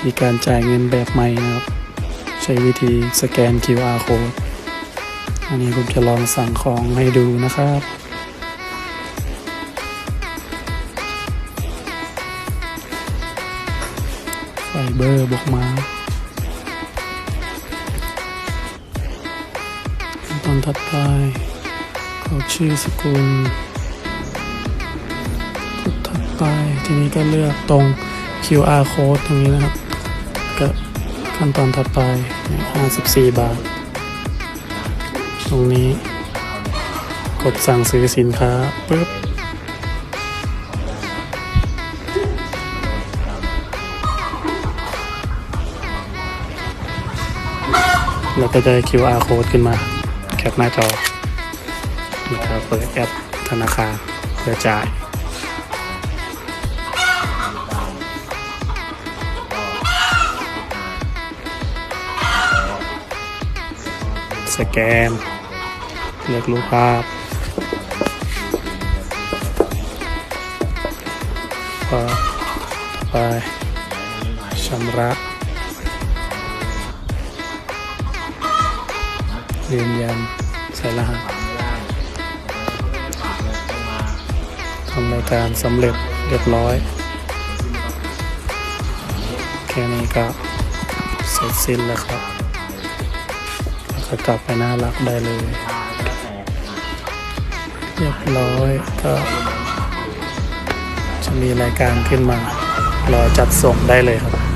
ธีการจ่ายเงินแบบใหม่นะครับ ใช้วิธีสแกน QR code อันนี้ผมจะลองสั่งของให้ดูนะครับไฟเบอร์บวกมาตอนถัดไปกรอกชื่อสกุลถัดไปทีนี้ก็เลือกตรง QR code ตรงนี้นะครับ ขั้นตอนถัดไป 54 บาท ตรงนี้ กดสั่งซื้อสินค้าปุ๊บแล้วก็จะ QR code ขึ้นมา แคปหน้าจอนะครับเปิดแอปธนาคารเพื่อจ่าย สแกน เลือกรูปภาพพอไปชำระยืนยันใส่รหัสทำรายการสำเร็จเรียบร้อย แค่นี้ก็เสร็จสิ้นแล้วครับ ก็กลับไปน่ารักได้เลย เรียบร้อยก็จะมีรายการขึ้นมา รอจัดส่งได้เลยครับ